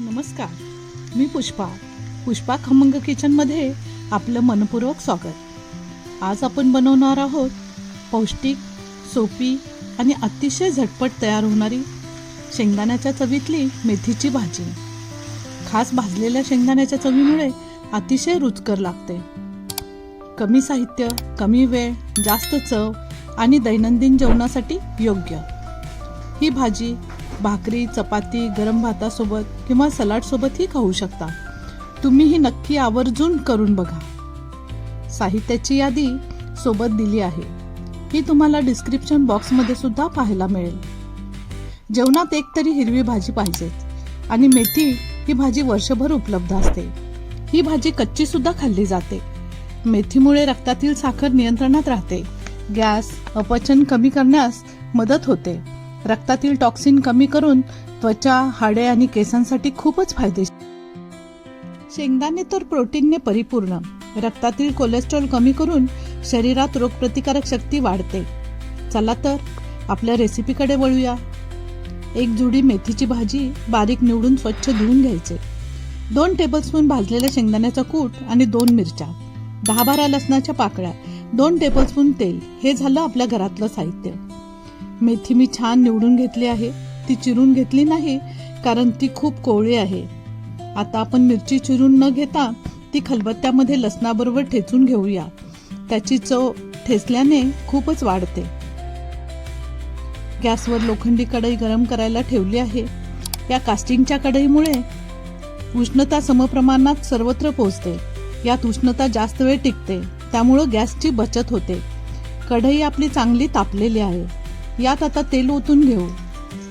नमस्कार मी पुष्पा पुष्पा खमंग किचनमध्ये आपलं मनपूर्वक स्वागत. आज आपण बनवणार आहोत पौष्टिक सोपी आणि अतिशय झटपट तयार होणारी शेंगदाण्याच्या चवीतली मेथीची भाजी. खास भाजलेल्या शेंगदाण्याच्या चवीमुळे अतिशय रुचकर लागते. कमी साहित्य कमी वेळ जास्त चव आणि दैनंदिन जेवणासाठी योग्य. ही भाजी भाकरी चपाती गरम भातासोबत किंवा सलाडसोबतही खाऊ शकता. तुम्ही ही नक्की आवर्जून करून बघा. साहित्याची यादी सोबत दिली आहे. ही तुम्हाला डिस्क्रिप्शन बॉक्समध्ये सुद्धा पाहायला मिळेल. जेवणात एक तरी हिरवी भाजी पाहिजेच आणि मेथी ही भाजी वर्षभर उपलब्ध असते. ही भाजी कच्ची सुद्धा खाल्ली जाते. मेथीमुळे रक्तातील साखर नियंत्रणात राहते. गॅस अपचन कमी करण्यास मदत होते. रक्तातील टॉक्सिन कमी करून त्वचा हाडे आणि केसांसाठी खूपच फायदेशीर. शेंगदाणे तर प्रोटीनने परिपूर्ण. रक्तातील कोलेस्ट्रॉल कमी करून शरीरात रोगप्रतिकारक शक्ती वाढते. चला तर आपल्या रेसिपीकडे वळूया. एक जुडी मेथीची भाजी बारीक निवडून स्वच्छ धुवून घ्यायचे. दोन टेबलस्पून भाजलेल्या शेंगदाण्याचा कूट आणि दोन मिरच्या. दहा बारा लसणाच्या पाकळ्या. दोन टेबलस्पून तेल. हे झालं आपल्या घरातलं साहित्य. मेथी मी छान निवडून घेतली आहे. ती चिरून घेतली नाही कारण ती खूप कोवळी आहे. आता आपण मिरची चिरून न घेता ती खलबत्त्यामध्ये लसणाबरोबर ठेचून घेऊया. त्याची चव ठेचल्याने खूपच वाढते. गॅसवर लोखंडी कढई गरम करायला ठेवली आहे. या कास्टिंगच्या कढईमुळे उष्णता समप्रमाणात सर्वत्र पोहोचते. यात उष्णता जास्त वेळ टिकते. त्यामुळं गॅसची बचत होते. कढई आपली चांगली तापलेली आहे. यात आता तेल ओतून घेऊ.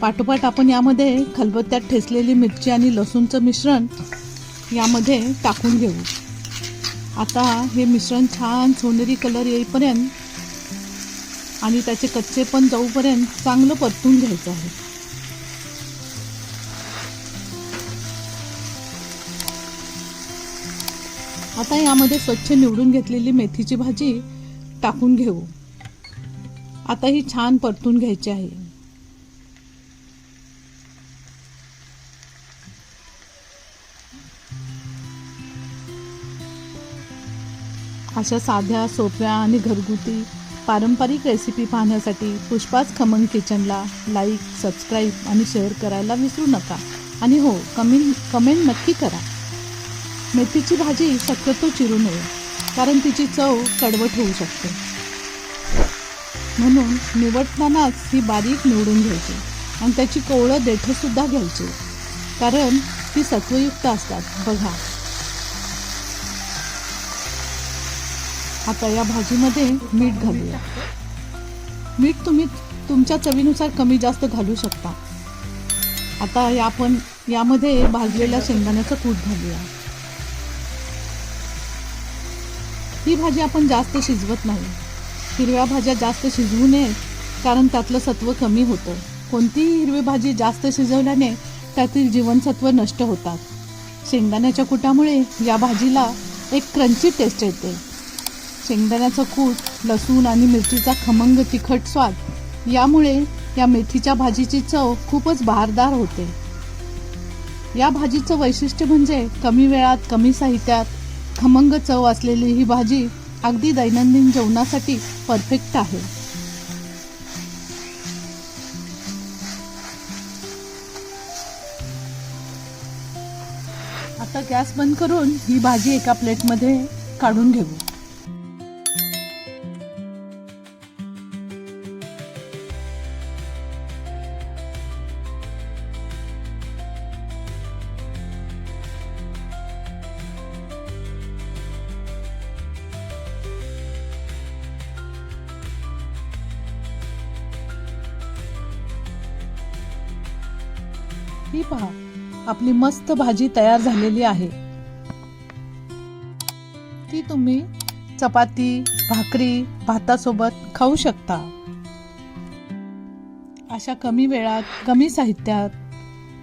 पाठोपाठ आपण यामध्ये खलबत्त्यात ठेचलेली मिरची आणि लसूणचं मिश्रण यामध्ये टाकून घेऊ. आता हे मिश्रण छान सोनेरी कलर येईपर्यंत आणि त्याचे कच्चे पण जाऊपर्यंत चांगलं परतून घ्यायचं आहे. आता यामध्ये स्वच्छ निवडून घेतलेली मेथीची भाजी टाकून घेऊ. आता ही छान परतून घ्यायची आहे. अशा साध्या सोप्या आणि घरगुती पारंपरिक रेसिपी पाहण्यासाठी पुष्पाच खमंग किचनला लाईक सबस्क्राईब आणि शेअर करायला विसरू नका. आणि हो कमेंट कमेंट नक्की करा. मेथीची भाजी शक्यतो चिरू नये कारण तिची चव कडवट होऊ शकते. म्हणून निवडतानाच ती बारीक निवडून घ्यायची आणि त्याची कोवळं देठंसुद्धा घ्यायची. कारण ती सत्वयुक्त असतात. बघा. आता या भाजीमध्ये मीठ घालूया. मीठ तुम्ही तुमच्या चवीनुसार कमी जास्त घालू शकता. आता या आपण यामध्ये भाजलेल्या शेंगदाण्याचं कूट घालूया. ही भाजी आपण जास्त शिजवत नाही. हिरव्या भाज्या जास्त शिजवू नये कारण त्यातलं सत्व कमी होतं. कोणतीही हिरवी भाजी जास्त शिजवल्याने त्यातील जीवनसत्व नष्ट होतात. शेंगदाण्याच्या कुटामुळे या भाजीला एक क्रंची टेस्ट येते. शेंगदाण्याचं कूट लसूण आणि मिरचीचा खमंग तिखट स्वाद यामुळे या मेथीच्या भाजीची चव खूपच बहारदार होते. या भाजीचं वैशिष्ट्य म्हणजे कमी वेळात कमी साहित्यात खमंग चव असलेली ही भाजी अगदी दैनंदिन जेवणासाठी परफेक्ट आहे. आता गॅस बंद करून ही भाजी एका प्लेटमध्ये काढून घेऊ. ही पहा आपली मस्त भाजी तयार झालेली आहे. ती तुम्ही चपाती भाकरी भातासोबत खाऊ शकता. अशा कमी वेळात कमी साहित्यात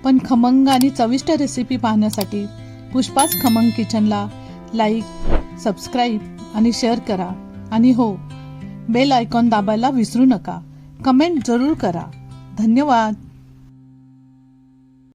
पण खमंग आणि चविष्ट रेसिपी पाहण्यासाठी पुष्पाच खमंग किचनला लाईक सबस्क्राईब आणि शेअर करा. आणि हो बेल आयकॉन दाबायला विसरू नका. कमेंट जरूर करा. धन्यवाद.